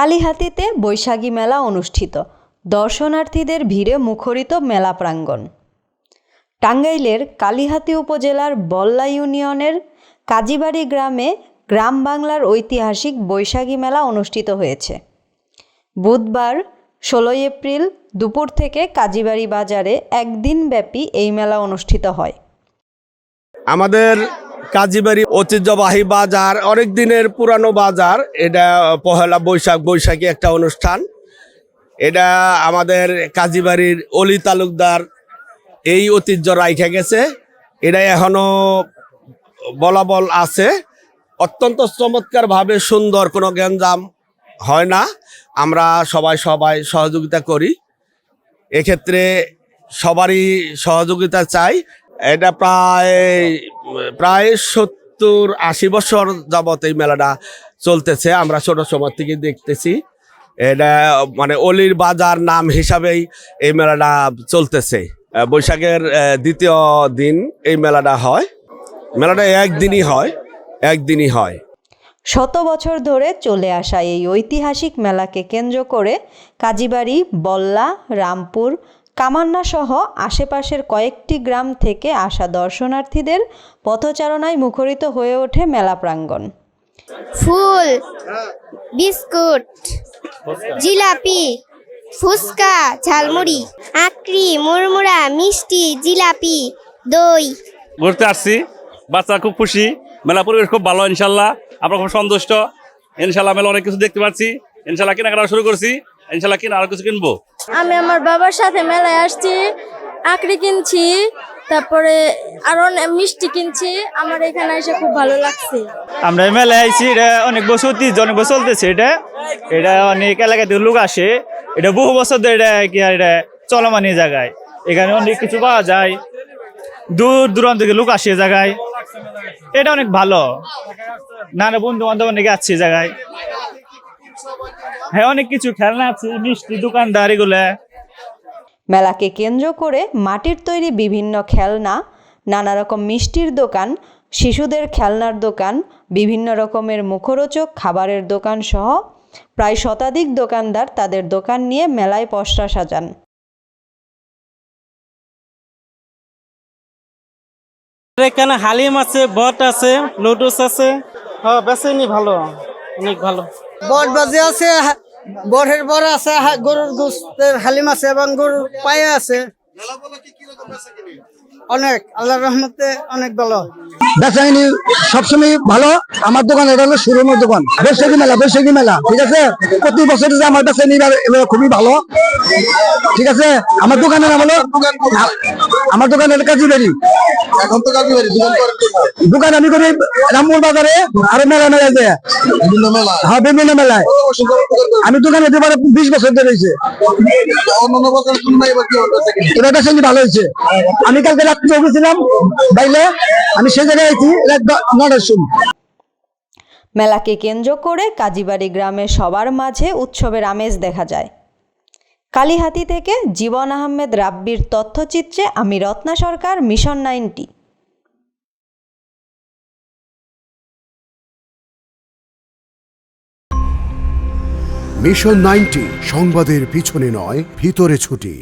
কালীহাতিতে বৈশাখী মেলা অনুষ্ঠিত। দর্শনার্থীদের ভিড়ে মুখরিত মেলা প্রাঙ্গণ। টাঙ্গাইলের কালীহাতি উপজেলার বল্লা ইউনিয়নের কাজীবাড়ি গ্রামে গ্রাম বাংলার ঐতিহাসিক বৈশাখী মেলা অনুষ্ঠিত হয়েছে। বুধবার ষোলোই এপ্রিল দুপুর থেকে কাজীবাড়ি বাজারে একদিনব্যাপী এই মেলা অনুষ্ঠিত হয়। আমাদের কাজীবাড়ি ঐতিহ্যবাহী বাজার, অনেক দিনের পুরানো বাজার। এটা পহেলা বৈশাখ, বৈশাখী একটা অনুষ্ঠান। এটা আমাদের কাজীবাড়ির অলি তালুকদার এই ঐতিহ্য রাইখে গেছে। এটা এখনও বলাবল আছে। অত্যন্ত চমৎকারভাবে সুন্দর কোনো গ্যাঞ্জাম হয় না। আমরা সবাই সবাই সহযোগিতা করি। এক্ষেত্রে সবারই সহযোগিতা চাই। এটা প্রায় প্রায় সত্তর আশি বছর যাবত এই মেলাটা চলতেছে। আমরা ছোট সময় থেকে দেখতেছি। এটা মানে অলির বাজার নাম হিসাবেই এই মেলাটা চলতেছে। বৈশাখের দ্বিতীয় দিন এই মেলাটা হয়। মেলাটা একদিনই হয় একদিনই হয়। শত বছর ধরে চলে আসা এই ঐতিহাসিক মেলাকে কেন্দ্র করে কাজীবাড়ি, বল্লা, রামপুর কামান্না সহ আশেপাশের কয়েকটি গ্রাম থেকে আসা দর্শনার্থীদের পথচারণায় মুখরিত হয়ে ওঠে মেলা প্রাঙ্গণ। ফুল বিস্কুট জিলাপি ফুচকা ঝালমুড়ি আকরি মুড়মুড়া মিষ্টি জিলাপি দই। ঘুরতে আসছি। বাচ্চা খুব খুশি। মেলা পরিবেশ খুব ভালো ইনশাল্লাহ। আমরা খুব সন্তুষ্ট। ইনশাল্লাহ মেলা অনেক কিছু দেখতে পাচ্ছি। ইনশাল্লাহ কেনাকাটা শুরু করছি। ইনশাল্লাহ কিনা আরও কিছু কিনবো? আমি আমার বাবার সাথে মেলায় আসছি আঁকড়ি কিনছি তারপরে আরও অনেক মিষ্টি কিনছি আমার এখানে এসে খুব ভালো লাগছে। আমরা মেলায় আইছি এটা অনেক বছর ঐতিহ্য অনেক বছর চলতেছে এটা। এটা অনেক এলাকা থেকে লোক আসে। এটা বহু বছর ধরে এটা কি আর এটা চলমান এই জায়গায়। এখানে অনেক কিছু পাওয়া যায়। দূর দূরান্ত থেকে লোক আসে এই জায়গায়। এটা অনেক ভালো। নানা বন্ধু বান্ধব অনেকে আসছে এই জায়গায়। হ্যাঁ অনেক কিছু খেলনা আছে মিষ্টি দোকানদার এগুলা। মেলাকে কেন্দ্র করে মাটির তৈরি বিভিন্ন খেলনা নানা রকম মিষ্টির দোকান শিশুদের খেলনার দোকান বিভিন্ন রকমের মুখরোচক খাবারের দোকান সহ প্রায় শতাধিক দোকানদার তাদের দোকান নিয়ে মেলায় পসরা সাজান। এখানে হালিম আছে বট আছে লুডুস আছে। হ্যাঁ বেসেনি ভালো অনেক ভালো। বট বাজে আছে বটের বড় আছে গরুর গোস্তের হালিম আছে এবং গরুর পায়ে আছে। অনেক আল্লাহ রহমতে অনেক ভালো। বেচাইনি সবসময় ভালো। আমার দোকান এটা হলো শোরুমের দোকান। বৈশাখী মেলা বৈশাখী মেলা ঠিক আছে? প্রতি বছর যে আমার এবার খুবই ভালো। ঠিক আছে? আমার দোকানের নাম হলো আমার দোকানের কাজীবাড়ি। এখন তো কাজী দোকান আমি করি রামপুর বাজারে আর মেলা মেলায় যায় বিভিন্ন মেলায় হ্যাঁ বিভিন্ন মেলায়? আমি দোকানে এবারে বিশ বছর ধরে হয়েছে এবার কি হবে? বেচা কিনা? এবার বেচাইনি ভালো হয়েছে। আমি কালকে রাত্রে গেছিলাম বাইলে আমি সেই জায়গায় নটার মেলাকে কেন্দ্র করে কাজীবাড়ি গ্রামের সবার মাঝে উৎসবের আমেজ দেখা যায়। কালীহাতি থেকে জীবন আহমেদ রাব্বির তথ্যচিত্রে আমি Ratna Sarkar Mission Ninety. Mission Ninety সংবাদের পিছনে নয় ভিতরে ছুটি।